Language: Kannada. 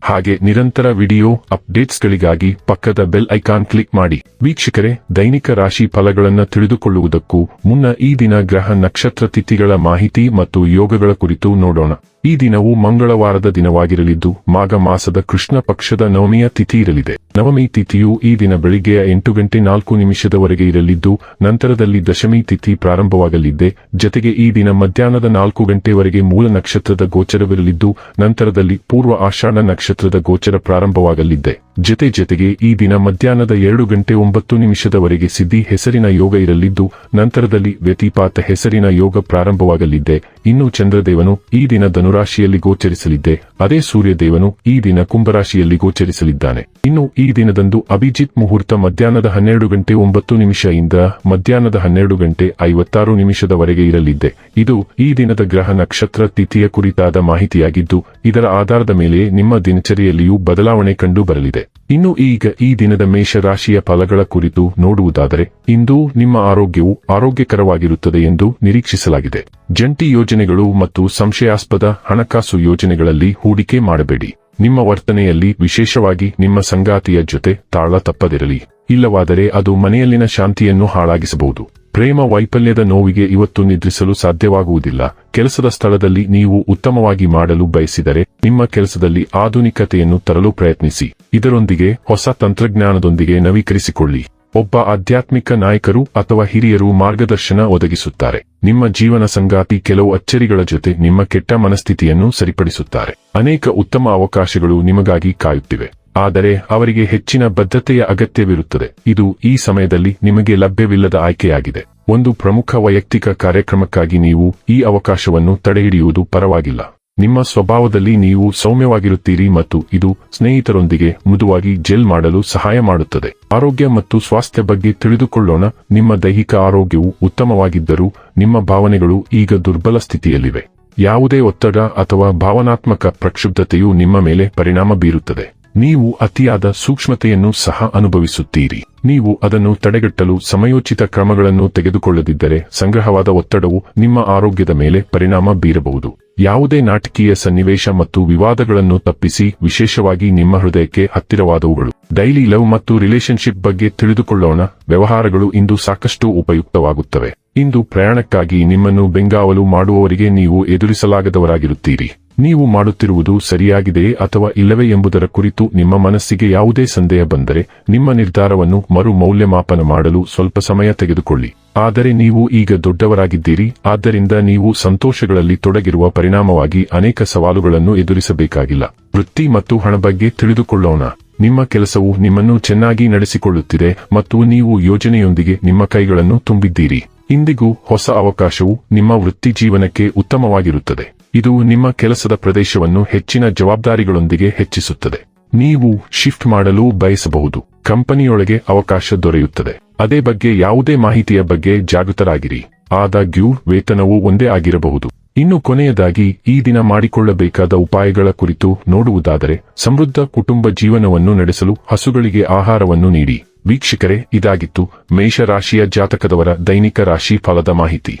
ಹಾಗೆ ನಿರಂತರ ವಿಡಿಯೋ ಅಪ್ಡೇಟ್ಸ್ಗಳಿಗಾಗಿ ಪಕ್ಕದ ಬೆಲ್ ಐಕಾನ್ ಕ್ಲಿಕ್ ಮಾಡಿ. ವೀಕ್ಷಕರೇ, ದೈನಿಕ ರಾಶಿ ಫಲಗಳನ್ನು ತಿಳಿದುಕೊಳ್ಳುವುದಕ್ಕೂ ಮುನ್ನ ಈ ದಿನ ಗ್ರಹ ನಕ್ಷತ್ರ ತಿಥಿಗಳ ಮಾಹಿತಿ ಮತ್ತು ಯೋಗಗಳ ಕುರಿತು ನೋಡೋಣ. ಈ ದಿನವು ಮಂಗಳವಾರದ ದಿನವಾಗಿರಲಿದ್ದು, ಮಾಘ ಮಾಸದ ಕೃಷ್ಣ ಪಕ್ಷದ ನವಮಿಯ ತಿಥಿ ಇರಲಿದೆ. ನವಮಿ ತಿಥಿಯು ಈ ದಿನ ಬೆಳಿಗ್ಗೆಯ ಎಂಟು ಗಂಟೆ ನಾಲ್ಕು ನಿಮಿಷದವರೆಗೆ ಇರಲಿದ್ದು, ನಂತರದಲ್ಲಿ ದಶಮಿ ತಿಥಿ ಪ್ರಾರಂಭವಾಗಲಿದೆ ಜತೆಗೆ ಈ ದಿನ ಮಧ್ಯಾಹ್ನದ ನಾಲ್ಕು ಗಂಟೆವರೆಗೆ ಮೂಲ ನಕ್ಷತ್ರದ ಗೋಚರವಿರಲಿದ್ದು, ನಂತರದಲ್ಲಿ ಪೂರ್ವ ಆಷಾಢ ನಕ್ಷತ್ರದ ಗೋಚರ ಪ್ರಾರಂಭವಾಗಲಿದೆ ಜತೆ ಜತೆಗೆ ಈ ದಿನ ಮಧ್ಯಾಹ್ನದ ಎರಡು ಗಂಟೆ ಒಂಬತ್ತು ನಿಮಿಷದವರೆಗೆ ಸಿದ್ಧಿ ಹೆಸರಿನ ಯೋಗ ಇರಲಿದ್ದು, ನಂತರದಲ್ಲಿ ವ್ಯತಿಪಾತ ಹೆಸರಿನ ಯೋಗ ಪ್ರಾರಂಭವಾಗಲಿದ್ದೆ. ಇನ್ನು ಚಂದ್ರದೇವನು ಈ ದಿನ ಧನುರಾಶಿಯಲ್ಲಿ ಗೋಚರಿಸಲಿದ್ದೆ. ಅದೇ ಸೂರ್ಯದೇವನು ಈ ದಿನ ಕುಂಭರಾಶಿಯಲ್ಲಿ ಗೋಚರಿಸಲಿದ್ದಾನೆ. ಇನ್ನು ಈ ದಿನದಂದು ಅಭಿಜಿತ್ ಮುಹೂರ್ತ ಮಧ್ಯಾಹ್ನದ ಹನ್ನೆರಡು ಗಂಟೆ ಒಂಬತ್ತು ನಿಮಿಷ ಇಂದ ಮಧ್ಯಾಹ್ನದ ಹನ್ನೆರಡು ಗಂಟೆ ಐವತ್ತಾರು ನಿಮಿಷದವರೆಗೆ ಇರಲಿದ್ದೆ. ಇದು ಈ ದಿನದ ಗ್ರಹ ನಕ್ಷತ್ರ ತಿಥಿಯ ಕುರಿತಾದ ಮಾಹಿತಿಯಾಗಿದ್ದು, ಇದರ ಆಧಾರದ ಮೇಲೆ ನಿಮ್ಮ ದಿನಚರಿಯಲ್ಲಿಯೂ ಬದಲಾವಣೆ ಕಂಡು ಬರಲಿದೆ. ಇನ್ನು ಈಗ ಈ ದಿನದ ಮೇಷರಾಶಿಯ ಫಲಗಳ ಕುರಿತು ನೋಡುವುದಾದರೆ, ಇಂದು ನಿಮ್ಮ ಆರೋಗ್ಯವು ಆರೋಗ್ಯಕರವಾಗಿರುತ್ತದೆ ಎಂದು ನಿರೀಕ್ಷಿಸಲಾಗಿದೆ. ಜಂಟಿ ಯೋಜನೆಗಳು ಮತ್ತು ಸಂಶಯಾಸ್ಪದ ಹಣಕಾಸು ಯೋಜನೆಗಳಲ್ಲಿ ಹೂಡಿಕೆ ಮಾಡಬೇಡಿ. ನಿಮ್ಮ ವರ್ತನೆಯಲ್ಲಿ ವಿಶೇಷವಾಗಿ ನಿಮ್ಮ ಸಂಗಾತಿಯ ಜೊತೆ ತಾಳ ತಪ್ಪದಿರಲಿ. ಇಲ್ಲವಾದರೆ ಅದು ಮನೆಯಲ್ಲಿನ ಶಾಂತಿಯನ್ನು ಹಾಳಾಗಿಸಬಹುದು. ಪ್ರೇಮ ವೈಫಲ್ಯದ ನೋವಿಗೆ ಇವತ್ತು ನಿದ್ರಿಸಲು ಸಾಧ್ಯವಾಗುವುದಿಲ್ಲ. ಕೆಲಸದ ಸ್ಥಳದಲ್ಲಿ ನೀವು ಉತ್ತಮವಾಗಿ ಮಾಡಲು ಬಯಸಿದರೆ, ನಿಮ್ಮ ಕೆಲಸದಲ್ಲಿ ಆಧುನಿಕತೆಯನ್ನು ತರಲು ಪ್ರಯತ್ನಿಸಿ. ಇದರೊಂದಿಗೆ ಹೊಸ ತಂತ್ರಜ್ಞಾನದೊಂದಿಗೆ ನವೀಕರಿಸಿಕೊಳ್ಳಿ. ಒಬ್ಬ ಆಧ್ಯಾತ್ಮಿಕ ನಾಯಕರು ಅಥವಾ ಹಿರಿಯರು ಮಾರ್ಗದರ್ಶನ ಒದಗಿಸುತ್ತಾರೆ. ನಿಮ್ಮ ಜೀವನ ಸಂಗಾತಿ ಕೆಲವು ಅಚ್ಚರಿಗಳ ಜೊತೆ ನಿಮ್ಮ ಕೆಟ್ಟ ಮನಸ್ಥಿತಿಯನ್ನು ಸರಿಪಡಿಸುತ್ತಾರೆ. ಅನೇಕ ಉತ್ತಮ ಅವಕಾಶಗಳು ನಿಮಗಾಗಿ ಕಾಯುತ್ತಿವೆ. ಆದರೆ ಅವರಿಗೆ ಹೆಚ್ಚಿನ ಬದ್ಧತೆಯ ಅಗತ್ಯವಿರುತ್ತದೆ. ಇದು ಈ ಸಮಯದಲ್ಲಿ ನಿಮಗೆ ಲಭ್ಯವಿಲ್ಲದ ಆಯ್ಕೆಯಾಗಿದೆ. ಒಂದು ಪ್ರಮುಖ ವೈಯಕ್ತಿಕ ಕಾರ್ಯಕ್ರಮಕ್ಕಾಗಿ ನೀವು ಈ ಅವಕಾಶವನ್ನು ತಡೆಹಿಡಿಯುವುದು ಪರವಾಗಿಲ್ಲ. ನಿಮ್ಮ ಸ್ವಭಾವದಲ್ಲಿ ನೀವು ಸೌಮ್ಯವಾಗಿರುತ್ತೀರಿ ಮತ್ತು ಇದು ಸ್ನೇಹಿತರೊಂದಿಗೆ ಮೃದುವಾಗಿ ಜೆಲ್ ಮಾಡಲು ಸಹಾಯ ಮಾಡುತ್ತದೆ. ಆರೋಗ್ಯ ಮತ್ತು ಸ್ವಾಸ್ಥ್ಯ ಬಗ್ಗೆ ತಿಳಿದುಕೊಳ್ಳೋಣ. ನಿಮ್ಮ ದೈಹಿಕ ಆರೋಗ್ಯವು ಉತ್ತಮವಾಗಿದ್ದರೂ ನಿಮ್ಮ ಭಾವನೆಗಳು ಈಗ ದುರ್ಬಲ ಸ್ಥಿತಿಯಲ್ಲಿವೆ. ಯಾವುದೇ ಒತ್ತಡ ಅಥವಾ ಭಾವನಾತ್ಮಕ ಪ್ರಕ್ಷುಬ್ಧತೆಯು ನಿಮ್ಮ ಮೇಲೆ ಪರಿಣಾಮ ಬೀರುತ್ತದೆ. ನೀವು ಅತಿಯಾದ ಸೂಕ್ಷ್ಮತೆಯನ್ನು ಸಹ ಅನುಭವಿಸುತ್ತೀರಿ. ನೀವು ಅದನ್ನು ತಡೆಗಟ್ಟಲು ಸಮಯೋಚಿತ ಕ್ರಮಗಳನ್ನು ತೆಗೆದುಕೊಳ್ಳದಿದ್ದರೆ ಸಂಗ್ರಹವಾದ ಒತ್ತಡವು ನಿಮ್ಮ ಆರೋಗ್ಯದ ಮೇಲೆ ಪರಿಣಾಮ ಬೀರಬಹುದು. ಯಾವುದೇ ನಾಟಕೀಯ ಸನ್ನಿವೇಶ ಮತ್ತು ವಿವಾದಗಳನ್ನು ತಪ್ಪಿಸಿ ವಿಶೇಷವಾಗಿ ನಿಮ್ಮ ಹೃದಯಕ್ಕೆ ಹತ್ತಿರವಾದವುಗಳು. ಡೈಲಿ ಲವ್ ಮತ್ತು ರಿಲೇಶನ್ಶಿಪ್ ಬಗ್ಗೆ ತಿಳಿದುಕೊಳ್ಳೋಣ. ವ್ಯವಹಾರಗಳು ಇಂದು ಸಾಕಷ್ಟು ಉಪಯುಕ್ತವಾಗುತ್ತವೆ. ಇಂದು ಪ್ರಯಾಣಕ್ಕಾಗಿ ನಿಮ್ಮನ್ನು ಬೆಂಗಾವಲು ಮಾಡುವವರಿಗೆ ನೀವು ಎದುರಿಸಲಾಗದವರಾಗಿರುತ್ತೀರಿ. ನೀವು ಮಾಡುತ್ತಿರುವುದು ಸರಿಯಾಗಿದೆಯೇ ಅಥವಾ ಇಲ್ಲವೇ ಎಂಬುದರ ಕುರಿತು ನಿಮ್ಮ ಮನಸ್ಸಿಗೆ ಯಾವುದೇ ಸಂದೇಹ ಬಂದರೆ ನಿಮ್ಮ ನಿರ್ಧಾರವನ್ನು ಮರು ಮೌಲ್ಯಮಾಪನ ಮಾಡಲು ಸ್ವಲ್ಪ ಸಮಯ ತೆಗೆದುಕೊಳ್ಳಿ. ಆದರೆ ನೀವು ಈಗ ದೊಡ್ಡವರಾಗಿದ್ದೀರಿ, ಆದ್ದರಿಂದ ನೀವು ಸಂತೋಷಗಳಲ್ಲಿ ತೊಡಗಿರುವ ಪರಿಣಾಮವಾಗಿ ಅನೇಕ ಸವಾಲುಗಳನ್ನು ಎದುರಿಸಬೇಕಾಗಿಲ್ಲ. ವೃತ್ತಿ ಮತ್ತು ಹಣ ಬಗ್ಗೆ ತಿಳಿದುಕೊಳ್ಳೋಣ. ನಿಮ್ಮ ಕೆಲಸವು ನಿಮ್ಮನ್ನು ಚೆನ್ನಾಗಿ ನಡೆಸಿಕೊಳ್ಳುತ್ತಿದೆ ಮತ್ತು ನೀವು ಯೋಜನೆಯೊಂದಿಗೆ ನಿಮ್ಮ ಕೈಗಳನ್ನು ತುಂಬಿದ್ದೀರಿ. ಇಂದಿಗೂ ಹೊಸ ಅವಕಾಶವು ನಿಮ್ಮ ವೃತ್ತಿ ಜೀವನಕ್ಕೆ ಉತ್ತಮವಾಗಿರುತ್ತದೆ. ಇದು ನಿಮ್ಮ ಕೆಲಸದ ಪ್ರದೇಶವನ್ನು ಹೆಚ್ಚಿನ ಜವಾಬ್ದಾರಿಗಳೊಂದಿಗೆ ಹೆಚ್ಚಿಸುತ್ತದೆ. ನೀವು ಶಿಫ್ಟ್ ಮಾಡಲು ಬಯಸಬಹುದು. ಕಂಪನಿಯೊಳಗೆ ಅವಕಾಶ ದೊರೆಯುತ್ತದೆ. ಅದೇ ಬಗ್ಗೆ ಯಾವುದೇ ಮಾಹಿತಿಯ ಬಗ್ಗೆ ಜಾಗೃತರಾಗಿರಿ. ಆದಾಗ್ಯೂ ವೇತನವು ಒಂದೇ ಆಗಿರಬಹುದು. ಇನ್ನು ಕೊನೆಯದಾಗಿ, ಈ ದಿನ ಮಾಡಿಕೊಳ್ಳಬೇಕಾದ ಉಪಾಯಗಳ ಕುರಿತು ನೋಡುವುದಾದರೆ, ಸಮೃದ್ಧ ಕುಟುಂಬ ಜೀವನವನ್ನು ನಡೆಸಲು ಹಸುಗಳಿಗೆ ಆಹಾರವನ್ನು ನೀಡಿ. ವೀಕ್ಷಕರೇ, ಇದಾಗಿತ್ತು ಮೇಷರಾಶಿಯ ಜಾತಕದವರ ದೈನಿಕ ರಾಶಿ ಫಲದ ಮಾಹಿತಿ.